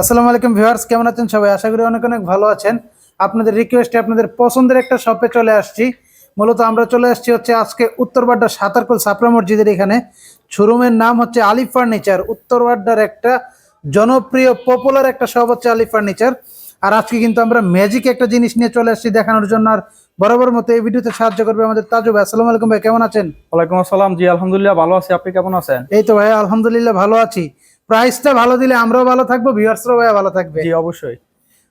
আসসালামু আলাইকুম ভিউয়ার্স কেমন আছেন সবাই? আশা করি অনেক অনেক ভালো আছেন। আপনাদের রিকোয়েস্টে আপনাদের পছন্দের একটা শপে চলে আসছি। মূলত আমরা চলে আসছি হচ্ছে আজকে উত্তরবাড্ডা সাতারকুল সাপরা মসজিদের এখানে। শোরুমের নাম হচ্ছে আলিফ ফার্নিচার। উত্তরবাড্ডার একটা জনপ্রিয় পপুলার একটা শপ হচ্ছে আলিফ ফার্নিচার। আর আজকে কিন্তু আমরা ম্যাজিক একটা জিনিস নিয়ে চলে আসছি দেখানোর জন্য। আর বরাবর মতো এই ভিডিওতে সাহায্য করবে আমাদের তাজু ভাই আসসালামু আলাইকুম ভাই কেমন আছেন? ওয়ালাইকুম আসসালাম। জি আলহামদুলিল্লাহ ভালো আছি। আপনি কেমন আছেন? এই তো ভাই আলহামদুলিল্লাহ ভালো আছি। প্রাইসটা ভালো দিলে আমরাও ভালো থাকব ভিউয়ার্সরাও ভাইয়া ভালো থাকবে। জি অবশ্যই।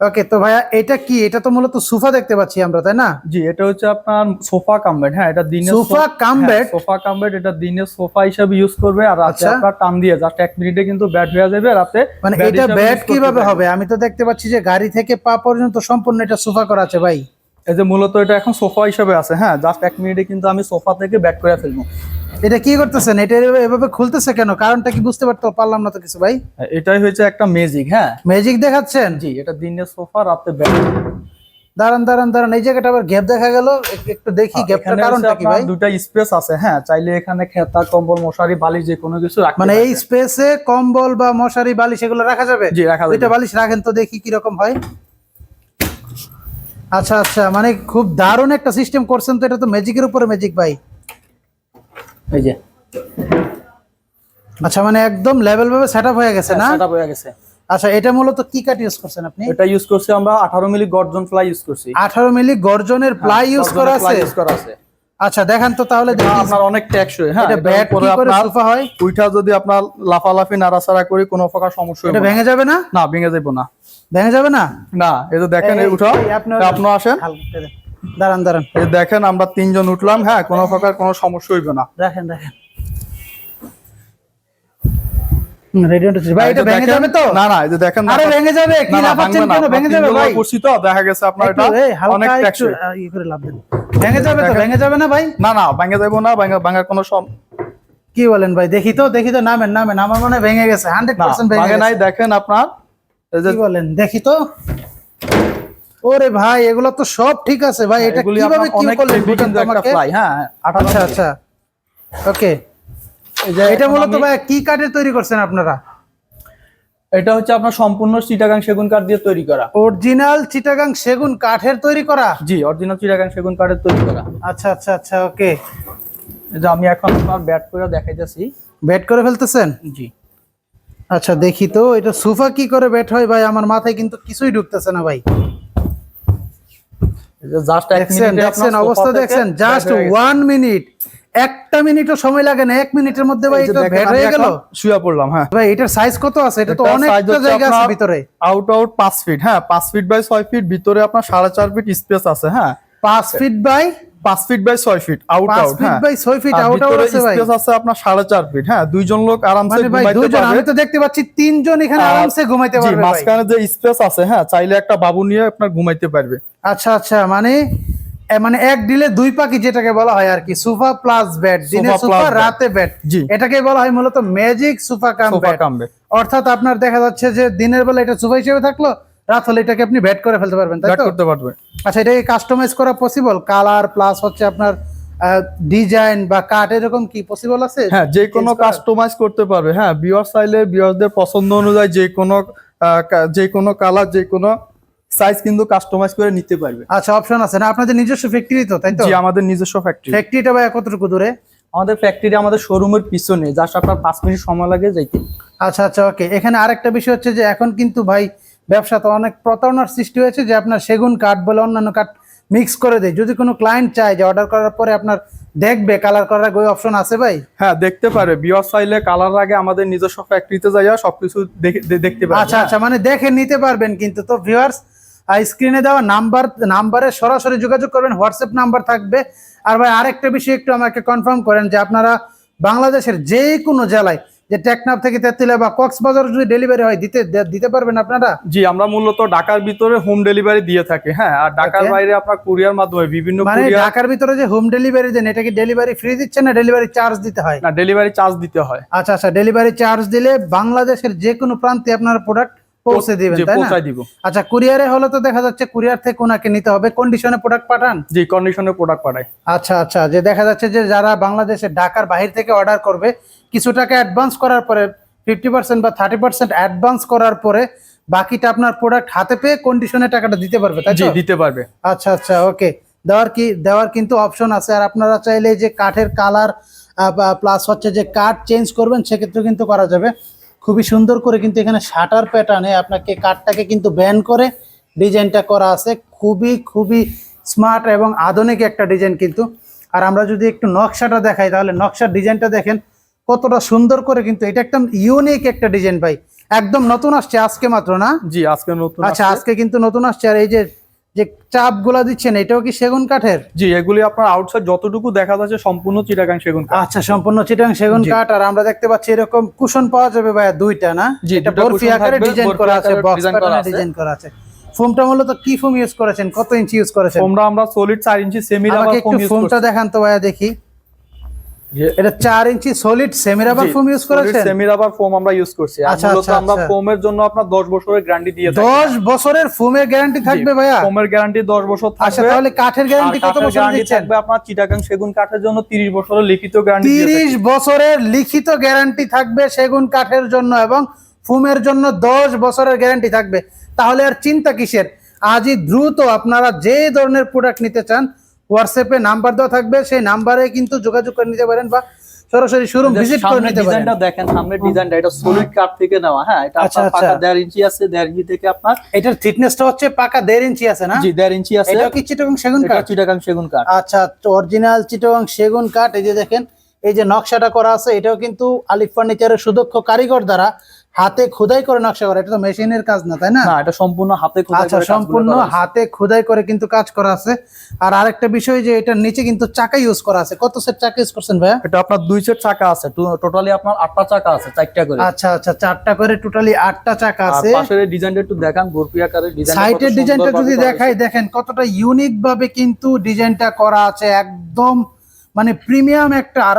ওকে তো ভাইয়া এটা কি? এটা তো মূলত সোফা দেখতে পাচ্ছি আমরা তাই না? জি এটা হচ্ছে আপনার সোফা কাম বেড হ্যাঁ এটা দিনে sofa cum bed sofa cum bed এটা দিনে সোফা হিসাবে ইউজ করবে আর রাতে আচ্ছা। আপনার টান দিয়ে জাস্ট এক মিনিটে কিন্তু বেড হয়ে যাবে রাতে মানে এটা করতে কীভাবে হবে? আমি তো দেখতে পাচ্ছি যে গাড়ি থেকে পা পর্যন্ত সম্পূর্ণ এটা সোফা করা আছে ভাই। এই যে মূলত এটা এখন সোফা হিসাবে আছে হ্যাঁ জাস্ট এক মিনিটে কিন্তু আমি সোফা থেকে বেড করে ফেলব। এটা কি করতেছেন? এটা এভাবে- খুলতেছে কেন? কারণটা কি বুঝতে পারতে পারলাম না তো কিছু ভাই। এটাই হচ্ছে একটা ম্যাজিক হ্যাঁ। ম্যাজিক দেখাচ্ছেন? জি এটা দিনে সোফা রাতে বেড দাঁড়ান দাঁড়ান দাঁড়ান এই জায়গাটা আবার গ্যাপ দেখা গেল। একটু দেখি গ্যাপটার হচ্ছে কারণটা কি ভাই? দুটা স্পেস আছে হ্যাঁ চাইলে এখানে খেতা কম্বল মশারি বালিশ যে কোনো কিছু রাখতে মানে এই স্পেসে কম্বল বা মশারি বালিশ এগুলো রাখা যাবে? জি রাখা যাবে। দুইটা বালিশ রাখেন তো দেখি কি রকম হয়। আচ্ছা আচ্ছা মানে খুব দারুণ একটা সিস্টেম করছেন তো এটা তো ম্যাজিকের উপরে ম্যাজিক ভাই। এই যে। আচ্ছা মানে একদম লেভেল ভাবে সেটআপ হয়ে গেছে না? সেটআপ হয়ে গেছে। আচ্ছা এটা মূলত কি কাট ইউজ করছেন আপনি? এটা ইউজ করছি আমরা 18 মিলি গর্জন প্লাই ইউজ করছি। আঠারো মিলি গর্জনের প্লাই ইউজ করা আছে? ইউজ করা আছে। আচ্ছা দেখেন তো তাহলে আপনার অনেক টেকসই হ্যাঁ এটা ব্যাট করে আপনার সোফা হয়? উইটা যদি আপনার লাফালাফি নাড়াচাড়া করি কোনো প্রকার সমস্যা এটা। ভেঙে যাবে না? না ভেঙে যাব না। ভেঙে যাবে না? না এই যে দেখেন এই উঠো। আপনি আসেন। দাঁড়ান দাঁড়ান। এই দেখেন আমরা তিনজন উঠলাম। হ্যাঁ কোনো প্রকার কোনো সমস্যা হইবে না। দেখেন দেখেন। ভাই এটা ভেঙে যাবে তো? না না এই দেখেন আরে ভেঙে যাবে কি না, না, লাফাচ্ছেন কেন? ভেঙে যাবে ভাই। করছি তো দেখা গেছে আপনার এটা অনেক একটু, ই করে লাভ দেন। ভেঙে যাবে তো ভেঙে যাবে না ভাই? না না ভেঙে যাব না ভেঙে ভাঙার কোনো সম কি বলেন ভাই? দেখি তো দেখি তো নামেন নামেন। আমার মনে ভেঙে গেছে ভেঙে নাই দেখেন আপনার। কি বলেন দেখি তো। ওরে ভাই এগুলো তো সব ঠিক আছে ভাই। এটা এগুলি কীভাবে কি করলেন বুঝেন আমাকে হ্যাঁ আচ্ছা আচ্ছা। ওকে। এটা মূলত ভাই কি কাঠের তৈরি করছেন আপনারা? এটা হচ্ছে আপনার সম্পূর্ণ চিটাগাং সেগুন কাঠ দিয়ে তৈরি করা। অরিজিনাল চিটাগাং সেগুন কাঠের তৈরি করা? জি অরিজিনাল চিটাগাং সেগুন কাঠের তৈরি করা। আচ্ছা আচ্ছা আচ্ছা ওকে। এই যে আমি এখন আপনার ব্যাট করে দেখাইতেছি। ব্যাট করে ফেলতেছেন? জি। আচ্ছা দেখি তো এটা সোফা কি করে ব্যাট হয় ভাই? আমার মাথায় কিন্তু কিছুই ঢুকতেছে না ভাই। জাস্ট এক দেখছেন মিনিটে দেখছেন অবস্থা দেখছেন? জাস্ট ওয়ান মিনিট একটা মিনিটও সময় লাগে না এক মিনিটের মধ্যে ভাই এটা বেড হয়ে গেল? শুয়ে পড়লাম হ্যাঁ। ভাই এটার সাইজ কত আছে? এটা তো অনেকটা জায়গা আছে ভিতরে। আউট আউট পাঁচ ফিট হ্যাঁ পাঁচ ফিট বাই ছয় ফিট ভিতরে আপনার সাড়ে চার ফিট স্পেস আছে হ্যাঁ। পাঁচ ফিট বাই পাঁচ ফিট বাই ছয় ফিট আউট আউট ফিট হ্যাঁ। বাই ছয় ফিট আর আউট আউট আছে ভাই। স্পেস আছে আপনার সাড়ে চার ফিট হ্যাঁ। দুইজন লোক আরামসে মানে ভাই ঘুমাইতে দুজন আমি তো দেখতে পাচ্ছি তিনজন এখানে আরামসে ঘুমাইতে পারবে ভাই। মাঝখানে যে স্পেস আছে হ্যাঁ চাইলে একটা বাবু নিয়ে আপনার ঘুমাইতে পারবে। আচ্ছা আচ্ছা মানে মানে এক ডিলে দুই পাখি যেটাকে বলা হয় আর কি সুফা প্লাস ব্যাট দিনে সোফা। রাতে জি। এটাকে বলা হয় মূলত ম্যাজিক সুফা কাম অর্থাৎ আপনার দেখা যাচ্ছে যে দিনের বেলা এটা সুফা হিসেবে থাকল রাত হলে এটাকে আপনি বেড করে ফেলতে পারবেন তাই ব্যাট করতে পারবে। আচ্ছা এটা কাস্টমাইজ করা পসিবল কালার প্লাস হচ্ছে আপনার ডিজাইন বা কাট এরকম কি পসিবল আছে? হ্যাঁ যে কোনো কাস্টমাইজ করতে পারবে। হ্যাঁ বিয়ার চাইলে বিয়ারদের পছন্দ অনুযায়ী যে কোনো যে কোনো কালার যে কোনো সাইজ কিন্তু কাস্টমাইজ করে নিতে পারবে। আচ্ছা অপশন আছে না? আপনাদের নিজস্ব ফ্যাক্টরি তো তাই তো? জি আমাদের নিজস্ব ফ্যাক্টরি ফ্যাক্টরিটা ভাই কতটুকু দূরে? আমাদের ফ্যাক্টরি আমাদের শোরুমের পিছনে জাস্ট আপনার পাঁচ মিনিট সময় লাগে যাইতে। আচ্ছা আচ্ছা ওকে এখানে আরেকটা বিষয় হচ্ছে যে এখন কিন্তু ভাই ব্যবসাতে অনেক প্রতারণার সৃষ্টি হয়েছে যে আপনার সেগুন কাঠ বলে অন্যান্য কাঠ মিক্স করে দেয়। যদি কোনো ক্লায়েন্ট চায় যে অর্ডার করার পরে আপনার দেখবে কালার করার আগে অপশন আছে ভাই? হ্যাঁ দেখতে পারে। বিয়ার চাইলে কালার আগে আমাদের নিজস্ব ফ্যাক্টরিতে যাইয়া সবকিছু দেখে- দেখতে পারে। আচ্ছা আচ্ছা মানে দেখে নিতে পারবেন কিন্তু। তো ভিউয়ার্স স্ক্রিনে দেওয়া নাম্বার নাম্বারে সরাসরি যোগাযোগ করবেন হোয়াটসঅ্যাপ নাম্বার থাকবে। আর ভাই আরেকটা বিষয় একটু আমাকে কনফার্ম করেন যে আপনারা বাংলাদেশের যে কোনো জেলায় যে টেকনাফ থেকে তেতুলিয়া বা কক্সবাজার যদি ডেলিভারি হয় দিতে দিতে পারবেন আপনারা? জি আমরা মূলত ঢাকার ভিতরে হোম ডেলিভারি দিয়ে থাকি হ্যাঁ। আর ঢাকার. বাইরে আপনার কুরিয়ার মাধ্যমে বিভিন্ন মানে ঢাকার ভিতরে যে হোম ডেলিভারি দেন এটা কি ডেলিভারি ফ্রি দিচ্ছেন না ডেলিভারি চার্জ দিতে হয়? না ডেলিভারি চার্জ দিতে হয়। আচ্ছা আচ্ছা ডেলিভারি চার্জ দিলে বাংলাদেশের যে কোনো প্রান্তে আপনারা প্রোডাক্ট পৌঁছে দিবেন তাই না? দিব। আচ্ছা কুরিয়ারে হলে তো দেখা যাচ্ছে কুরিয়ার থেকে ওনাকে নিতে হবে। কন্ডিশনে প্রোডাক্ট পাঠান? জি কন্ডিশনে প্রোডাক্ট পাঠায় আচ্ছা আচ্ছা যে দেখা যাচ্ছে যে যারা বাংলাদেশে ঢাকার বাহির থেকে অর্ডার করবে কিছু টাকা অ্যাডভান্স করার পরে ফিফটি পার্সেন্ট বা থার্টি পার্সেন্ট অ্যাডভান্স করার পরে বাকিটা আপনার প্রোডাক্ট হাতে পেয়ে কন্ডিশনে টাকাটা দিতে পারবে তাই জি দিতে পারবে। আচ্ছা আচ্ছা ওকে দেওয়ার কি দেওয়ার কিন্তু অপশন আছে। আর আপনারা চাইলে যে কাঠের কালার প্লাস হচ্ছে যে কাঠ চেঞ্জ করবেন সেক্ষেত্রে কিন্তু করা যাবে। খুবই সুন্দর করে কিন্তু এখানে শাটার প্যাটার্নে আপনাকে কাঠটাকে কিন্তু ব্যান করে ডিজাইনটা করা আছে। খুবই খুবই স্মার্ট এবং আধুনিক একটা ডিজাইন কিন্তু। আর আমরা যদি একটু নকশাটা দেখাই তাহলে নকশার ডিজাইনটা দেখেন কতটা সুন্দর করে কিন্তু এটা একদম ইউনিক একটা ডিজাইন ভাই। একদম নতুন আসছে আজকে মাত্র না? জি আজকে নতুন আচ্ছা আজকে কিন্তু নতুন আসছে। আর এই যে যে চাপগুলা দিচ্ছেন এটাও কি সেগুন কাঠের? জি এগুলি আপনার আউটসাইড যতটুকু দেখা যাচ্ছে সম্পূর্ণ চিটাগাং সেগুন কাঠ। আচ্ছা সম্পূর্ণ চিটাগাং সেগুন কাঠ আর আমরা দেখতে পাচ্ছি এরকম কুশন পাওয়া যাবে ভাইয়া দুইটা না? এটা বরফি আকারে ডিজাইন করা আছে বক্স আকারে ডিজাইন করা আছে। ফোমটা মূলত কি ফোম ইউজ করেছেন? কত ইঞ্চি ইউজ করেছেন? ফোমটা আমরা solid 4 inch semi rubber foam use করেছি ফোমটা দেখান তো ভাইয়া দেখি। এটা inch solid semi rubber foam use করেছেন? সেমি রাবার ফোম আমরা ইউজ করছি। আচ্ছা, মূলত আচ্ছা, আমরা আচ্ছা। ফোমের জন্য আপনার 10 বছরের গ্যারান্টি দিয়ে থাকি। দশ বছরের ফোমের গ্যারান্টি থাকবে ভাইয়া? ফোমের গ্যারান্টি 10 বছর আচ্ছা থাকবে। তাহলে কাঠের গ্যারান্টি কত বছর দিচ্ছেন? থাকবে আপনার চিটাগাং সেগুন কাঠের জন্য 30 বছরের লিখিত গ্যারান্টি বছরের লিখিত গ্যারান্টি থাকবে সেগুন কাঠের জন্য এবং ফুমের জন্য দশ বছরের গ্যারান্টি থাকবে। তাহলে আর চিন্তা কিসের? আজই দ্রুত আপনারা যে ধরনের প্রোডাক্ট নিতে চান হোয়াটসঅ্যাপে নাম্বার দেওয়া থাকবে সেই নাম্বারে কিন্তু যোগাযোগ করে নিতে পারেন বা সরাসরি শোরুম ভিজিট করে নিতে পারেন। ডিজাইনটা দেখেন সামনের ডিজাইনটা এটা সলিড কাঠ থেকে নেওয়া হ্যাঁ এটা আচ্ছা, আপনার পাকা আচ্ছা। দেড় ইঞ্চি আছে দেড় ইঞ্চি থেকে আপনার এটার থিকনেসটা হচ্ছে পাকা দেড় ইঞ্চি আছে না? জি দেড় ইঞ্চি আছে। এটাও কি চিটাগং সেগুন এটা কাঠ চিটাগাং সেগুন কাঠ আচ্ছা অরিজিনাল চিটাগং সেগুন কাঠ এই যে দেখেন এই যে নকশাটা করা আছে এটাও কিন্তু আলিফ ফার্নিচারের সুদক্ষ কারিগর দ্বারা হাতে খোদাই করে নকশা করা এটা তো মেশিনের কাজ না তাই না? এটা সম্পূর্ণ হাতে আচ্ছা সম্পূর্ণ হাতে খোদাই করে কিন্তু কাজ করা আছে। আর আরেকটা বিষয় যে এটার নিচে কিন্তু চাকা ইউজ করা আছে। কত সেট চাকা ইউজ করছেন ভাইয়া? এটা আপনার দুই সেট চাকা আছে। টোটালি আপনার আটটা চাকা আছে চারটা করে। আচ্ছা আচ্ছা চারটা করে টোটালি আটটা চাকা আছে। পাশের ডিজাইনটা একটু দেখান বরফি আকারের ডিজাইন সাইডের ডিজাইনটা যদি দেখাই দেখেন কতটা ইউনিক ভাবে কিন্তু ডিজাইনটা করা আছে। একদম মানে প্রিমিয়াম একটা। আর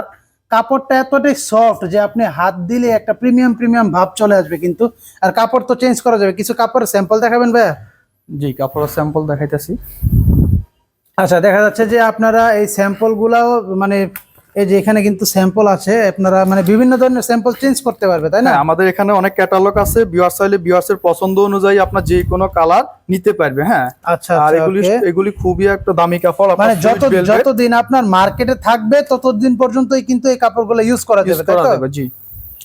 কাপড়টা এতটাই সফট যে আপনি হাত দিলে একটা প্রিমিয়াম প্রিমিয়াম ভাব চলে আসবে কিন্তু। আর কাপড় তো চেঞ্জ করা যাবে। কিছু কাপড়ের স্যাম্পল দেখাবেন ভাইয়া? জি কাপড়ের স্যাম্পল দেখাইতেছি। আচ্ছা দেখা যাচ্ছে যে আপনারা এই স্যাম্পল গুলাও মানে এই যে এখানে কিন্তু স্যাম্পল আছে আপনারা মানে বিভিন্ন ধরনের স্যাম্পল চেঞ্জ করতে পারবে তাই না? হ্যাঁ আমাদের এখানে অনেক ক্যাটালগ আছে বিয়ার চাইলে বিয়ার্স এর পছন্দ অনুযায়ী আপনার যে কোনো কালার নিতে পারবে হ্যাঁ? আচ্ছা আর আচ্ছা এগুলি এগুলি খুবই একটা দামি কাপড় মানে যত যতদিন আপনার মার্কেটে থাকবে ততদিন পর্যন্তই কিন্তু এই কাপড়গুলো ইউজ করা ইউজ যাবে তাই করা তো? জি।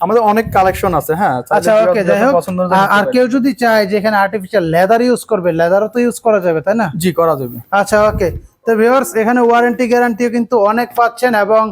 আমাদের অনেক কালেকশন আছে হ্যাঁ? আচ্ছা ওকে যাই হোক। আর কেউ যদি চায় যে এখানে আর্টিফিশিয়াল লেদার ইউজ করবে লেদারও তো ইউজ করা যাবে তাই না? জি করা যাবে। আচ্ছা ওকে তো ভিউয়ার্স এখানে ওয়ারেন্টি গ্যারান্টিও কিন্তু অনেক পাচ্ছেন এবং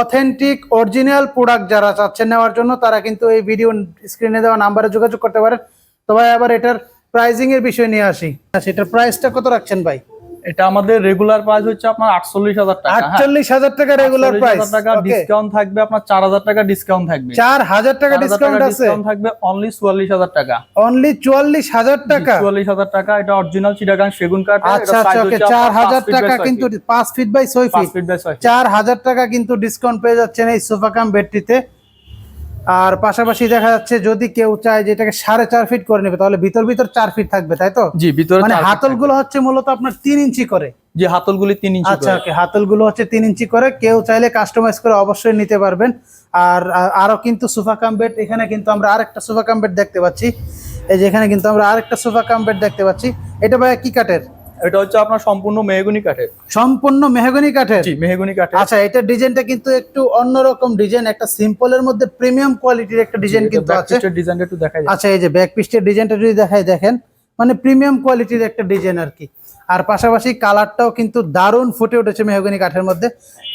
অথেন্টিক অরিজিনাল প্রোডাক্ট যারা চাচ্ছেন নেওয়ার জন্য, তারা কিন্তু এই ভিডিও স্ক্রিনে দেওয়া নাম্বারে যোগাযোগ করতে পারেন। তো ভাই আবার এটার প্রাইজিং এর বিষয় নিয়ে আসি। আচ্ছা এটার প্রাইসটা কত রাখছেন ভাই? এটা আমাদের রেগুলার প্রাইস হচ্ছে আপনার আটচল্লিশ হাজার টাকা হ্যাঁ। আটচল্লিশ হাজার টাকা রেগুলার 48,000 প্রাইস টাকা ডিসকাউন্ট থাকবে আপনার চার হাজার টাকা ডিসকাউন্ট থাকবে। চার হাজার টাকা ডিসকাউন্ট আছে। ডিসকাউন্ট থাকবে অনলি চুয়াল্লিশ হাজার টাকা। অনলি চুয়াল্লিশ হাজার টাকা। চুয়াল্লিশ হাজার টাকা এটা অরিজিনাল চিটাগাং সেগুন কাঠ আচ্ছা আচ্ছা ওকে চার হাজার টাকা কিন্তু পাঁচ ফিট বাই ছয় ফিট ফিট বাই ছয়। চার হাজার টাকা কিন্তু ডিসকাউন্ট পেয়ে যাচ্ছেন এই সোফা কাম বেডটিতে আর পাশাপাশি দেখা যাচ্ছে যদি কেউ চায় যে এটাকে সাড়ে চার ফিট করে নেবে তাহলে ভিতর ভিতর চার ফিট থাকবে তাই তো? জি ভিতর মানে চার feet হাতলগুলো হচ্ছে মূলত আপনার তিন ইঞ্চি করে। যে জি হাতলগুলি তিন ইঞ্চি আচ্ছা। ওকে হাতলগুলো হচ্ছে তিন ইঞ্চি করে। কেউ চাইলে কাস্টমাইজ করে অবশ্যই নিতে পারবেন। আর আরও কিন্তু সোফা কাম বেড এখানে কিন্তু আমরা আরেকটা সোফা কাম বেড দেখতে পাচ্ছি। এই যে এখানে কিন্তু আমরা আরেকটা সোফা কাম বেড দেখতে পাচ্ছি। এটা ভাই কি কাঠের? এটা হচ্ছে আপনার সম্পূর্ণ মেহগুনি কাঠের। সম্পূর্ণ মেহগনি কাঠের? জি মেহগুনি কাঠের। আচ্ছা এটা ডিজাইনটা কিন্তু একটু অন্যরকম ডিজাইন একটা সিম্পলের মধ্যে প্রিমিয়াম কোয়ালিটির একটা ডিজাইন কিন্তু আছে। ডিজাইনটা একটু দেখাই আচ্ছা এই যে ব্যাক পিস্টের ডিজাইনটা যদি দেখাই দেখেন মানে প্রিমিয়াম কোয়ালিটির একটা ডিজাইন আর কি। আর পাশাপাশি কালারটাও কিন্তু দারুণ ফুটে উঠেছে মেহগনি কাঠের মধ্যে।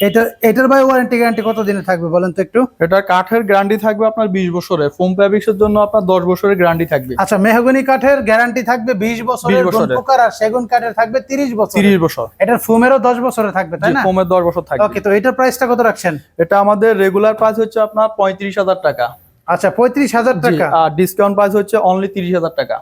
এটা এটার ভাই ওয়ারেন্টি গ্যারান্টি কত দিনে থাকবে বলেন তো একটু? এটা কাঠের গ্যারান্টি থাকবে আপনার বিশ বছরের ফোম ফ্যাব্রিক্সের জন্য আপনার দশ বছরের গ্যারান্টি থাকবে। আচ্ছা মেহগনি কাঠের গ্যারান্টি থাকবে বিশ বছরের 20 পোকার আর সেগুন কাঠের থাকবে তিরিশ বছর তিরিশ বছর। এটার ফোমেরও দশ বছরে থাকবে তাই না? ফোমের দশ বছর থাকবে। ওকে তো এটার প্রাইসটা কত রাখছেন? এটা আমাদের রেগুলার প্রাইস হচ্ছে আপনার পঁয়ত্রিশ হাজার টাকা। আচ্ছা পঁয়ত্রিশ হাজার টাকা। আর ডিসকাউন্ট প্রাইস হচ্ছে অনলি তিরিশ হাজার টাকা।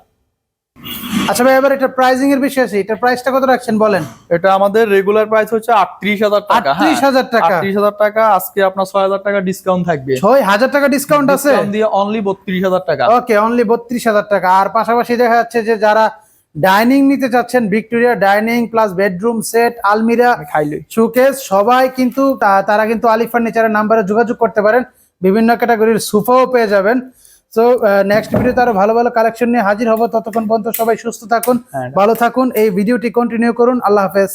আচ্ছা ভাই এবার এটা প্রাইজিং এর বিষয় আছে এটার প্রাইসটা কত রাখছেন বলেন? এটা আমাদের রেগুলার প্রাইস হচ্ছে আটত্রিশ হাজার টাকা আটত্রিশ হাজার টাকা। আটত্রিশ হাজার টাকা আজকে আপনার ছয় হাজার টাকা ডিসকাউন্ট থাকবে। ছয় হাজার টাকা ডিসকাউন্ট আছে? দিয়ে অনলি বত্রিশ হাজার টাকা। ওকে অনলি বত্রিশ হাজার টাকা। আর পাশাপাশি দেখা যাচ্ছে যে যারা ডাইনিং নিতে চাচ্ছেন Victoria dining plus bedroom set আলমিরা শোকেস সবাই কিন্তু তারা কিন্তু আলি ফার্নিচারের নাম্বারে যোগাযোগ করতে পারেন। বিভিন্ন ক্যাটাগরির সোফাও পেয়ে যাবেন। তো নেক্সট ভিডিওতে আরও ভালো ভালো কালেকশন নিয়ে হাজির হব। ততক্ষণ পর্যন্ত সবাই সুস্থ থাকুন হ্যাঁ। ভালো থাকুন। এই ভিডিওটি কন্টিনিউ করুন। আল্লাহ হাফেজ।